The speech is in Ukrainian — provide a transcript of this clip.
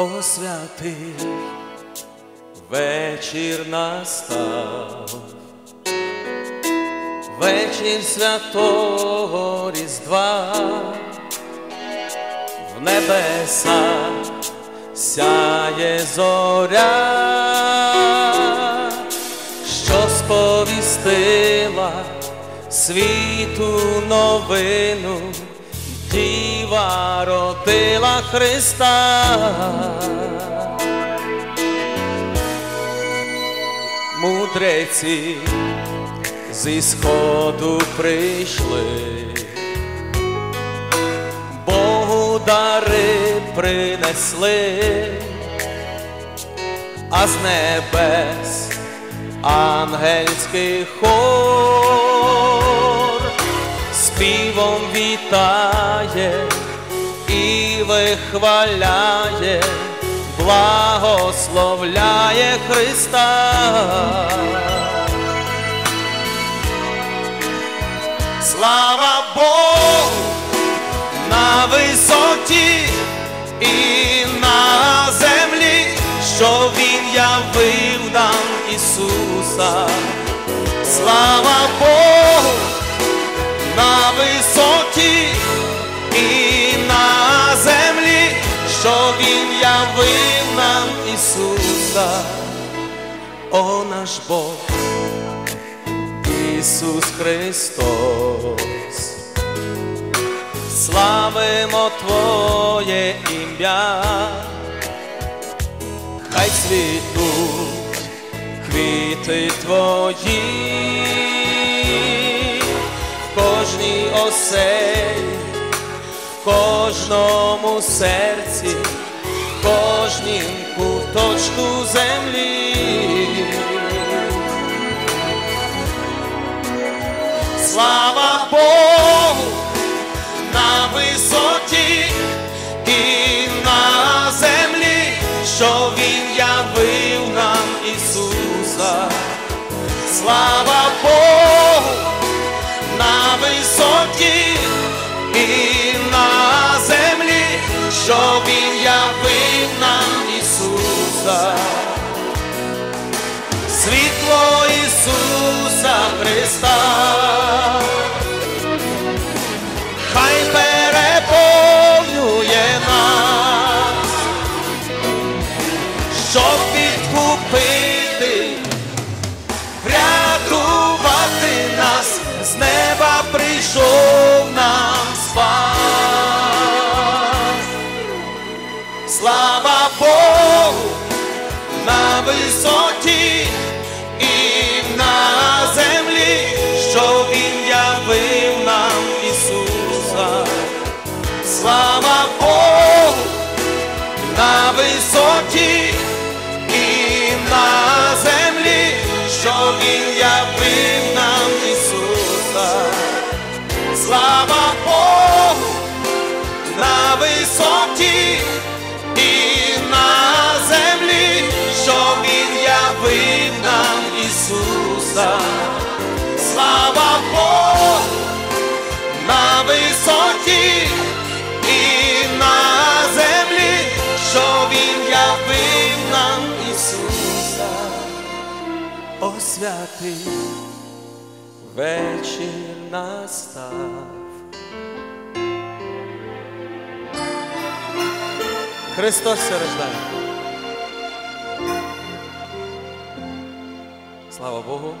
О святий вечір настав, вечір святого Різдва, в небесах сяє зоря, що сповістила світу новину, діва родила Христа. Мудреці зі сходу прийшли, Богу дари принесли, а з небес ангельський хор співом вітає і вихваляє, благословляє Христа. Слава Богу на висоті і на землі, що Він явив нам Ісуса. Слава Богу явив нам Ісуса, о наш Бог. Ісус Христос, славимо Твоє ім'я, хай цвітуть квіти Твої, в кожній оселі, в кожному серці, кожнім куточку землі. Слава Богу на висоті і на землі, що Він явив нам Ісуса. Слава Богу на висоті і на землі, що Ісуса. Світло Ісуса Христа. Хай переповнює нас, щоб відкупити, врятувати нас, з неба на висоті і на землі, що Він явив нам Ісуса. Слава Богу на висоті і на землі, що Він явив нам Ісуса. Слава Богу святий вечір настав. Христос все рождає. Слава Богу.